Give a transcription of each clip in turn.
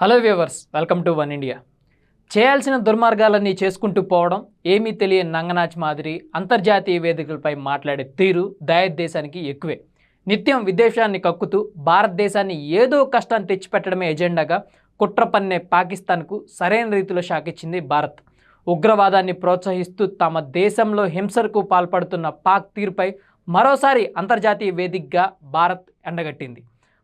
Hello viewers welcome to one India చేయాల్సిన దుర్మార్గాలన్నీ చేసుకుంటూ పోవడం ఏమీ తెలియని నంగనాచ్ మాదిరి అంతర్జాతీయ వేదికలపై మాట్లాడే తీరు దేశానికి ఎక్కువే. నిత్యం విదేశాన్ని కక్కుతూ భారతదేశాన్ని ఏదో కష్టాన్ని తెచ్చిపెట్టడమే ఎజెండాగా కుట్ర పన్నే పాకిస్తాన్కు సరైన రీతిలో షాకిచ్చింది భారత్. ఉగ్రవాదాన్ని ప్రోత్సహిస్తూ తమ దేశంలో హింసలకు పాల్పడుతున్న పాక్ తీరుపై మరోసారి అంతర్జాతీయ వేదికగా భారత్ ఎండగట్టింది.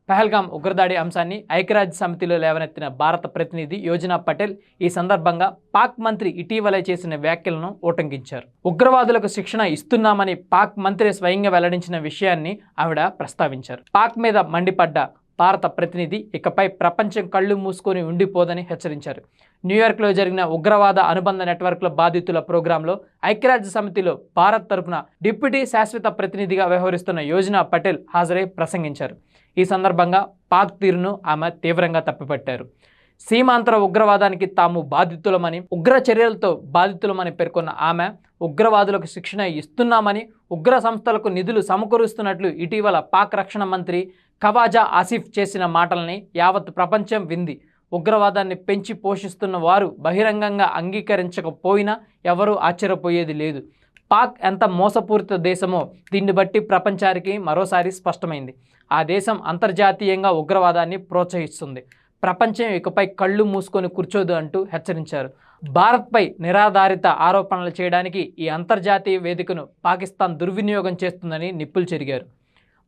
పహల్గాం ఉగ్రదాడి అంశాన్ని ఐక్యరాజ్య సమితిలో లేవనెత్తిన భారత ప్రతినిధి యోజనా పటేల్ ఈ సందర్భంగా పాక్ మంత్రి ఇటీవలే చేసిన వ్యాఖ్యలను ఉటంకించారు. ఉగ్రవాదులకు శిక్షణ ఇస్తున్నామని పాక్ మంత్రి స్వయంగా వెల్లడించిన విషయాన్ని ఆవిడ ప్రస్తావించారు. పాక్ మీద మండిపడ్డ భారత ప్రతినిధి ఇకపై ప్రపంచం కళ్ళు మూసుకొని ఉండిపోదని హెచ్చరించారు. న్యూయార్క్లో జరిగిన ఉగ్రవాద అనుబంధ నెట్వర్క్ల బాధితుల ప్రోగ్రాంలో ఐక్యరాజ్య సమితిలో భారత్ తరపున డిప్యూటీ శాశ్వత ప్రతినిధిగా వ్యవహరిస్తున్న యోజనా పటేల్ హాజరై ప్రసంగించారు. ఈ సందర్భంగా పాక్ తీరును ఆమె తీవ్రంగా తప్పిపట్టారు. సీమాంతర ఉగ్రవాదానికి తాము బాధితులమని ఉగ్ర చర్యలతో బాధితులమని పేర్కొన్న ఆమె ఉగ్రవాదులకు శిక్షణ ఇస్తున్నామని ఉగ్ర సంస్థలకు నిధులు సమకూరుస్తున్నట్లు ఇటీవల పాక్ రక్షణ మంత్రి ఖవాజా ఆసిఫ్ చేసిన మాటల్ని యావత్ ప్రపంచం వింది. ఉగ్రవాదాన్ని పెంచి పోషిస్తున్న వారు బహిరంగంగా అంగీకరించకపోయినా ఎవరూ ఆశ్చర్యపోయేది లేదు. పాక్ ఎంత మోసపూరిత దేశమో దీన్ని బట్టి ప్రపంచానికి మరోసారి స్పష్టమైంది. ఆ దేశం అంతర్జాతీయంగా ఉగ్రవాదాన్ని ప్రోత్సహిస్తుంది. ప్రపంచం ఇకపై కళ్ళు మూసుకొని కూర్చోదు అంటూ హెచ్చరించారు. భారత్పై నిరాధారిత ఆరోపణలు చేయడానికి ఈ అంతర్జాతీయ వేదికను పాకిస్తాన్ దుర్వినియోగం చేస్తుందని నిప్పులు చెరిగారు.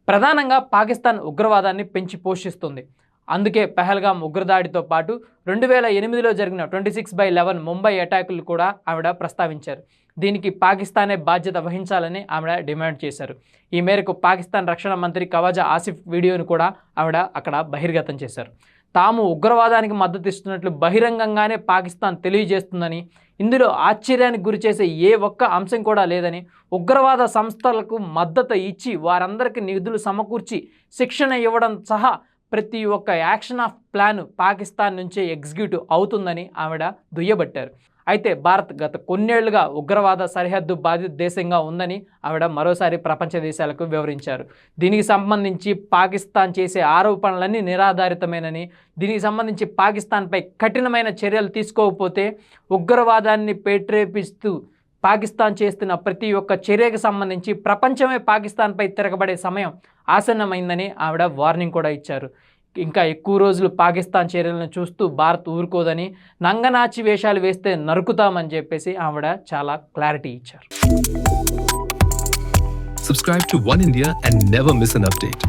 ప్రధానంగా పాకిస్తాన్ ఉగ్రవాదాన్ని పెంచి పోషిస్తుంది. అందుకే పెహల్గాం ఉగ్రదాడితో పాటు రెండు వేల ఎనిమిదిలో జరిగిన twenty six by eleven Mumbai అటాకులు కూడా ఆవిడ ప్రస్తావించారు. దీనికి పాకిస్తానే బాధ్యత వహించాలని ఆవిడ డిమాండ్ చేశారు. ఈ మేరకు పాకిస్తాన్ రక్షణ మంత్రి కవాజా ఆసిఫ్ వీడియోను కూడా ఆవిడ అక్కడ బహిర్గతం చేశారు. తాము ఉగ్రవాదానికి మద్దతు ఇస్తున్నట్లు బహిరంగంగానే పాకిస్తాన్ తెలియజేస్తుందని ఇందులో ఆశ్చర్యానికి గురిచేసే ఏ ఒక్క అంశం కూడా లేదని ఉగ్రవాద సంస్థలకు మద్దతు ఇచ్చి వారందరికీ నిధులు సమకూర్చి శిక్షణ ఇవ్వడం సహా ప్రతి ఒక్క యాక్షన్ ఆఫ్ ప్లాన్ పాకిస్తాన్ నుంచే ఎగ్జిక్యూటివ్ అవుతుందని ఆవిడ దుయ్యబట్టారు. అయితే భారత్ గత కొన్నేళ్ళుగా ఉగ్రవాద సరిహద్దు బాధిత దేశంగా ఉందని ఆవిడ మరోసారి ప్రపంచ దేశాలకు వివరించారు. దీనికి సంబంధించి పాకిస్తాన్ చేసే ఆరోపణలన్నీ నిరాధారితమేనని దీనికి సంబంధించి పాకిస్తాన్పై కఠినమైన చర్యలు తీసుకోకపోతే ఉగ్రవాదాన్ని పేట్రేపిస్తూ పాకిస్తాన్ చేస్తున్న ప్రతి ఒక్క చర్యకు సంబంధించి ప్రపంచమే పాకిస్తాన్పై తిరగబడే సమయం ఆసన్నమైందని ఆవిడ వార్నింగ్ కూడా ఇచ్చారు ఇంకా ఎక్కువ రోజులు పాకిస్తాన్ చర్యలను చూస్తూ భారత్ ఊరుకోదని నంగనాచి వేషాలు వేస్తే నరుకుతామని చెప్పేసి ఆవిడ చాలా క్లారిటీ ఇచ్చారు Subscribe to One India and never miss an update.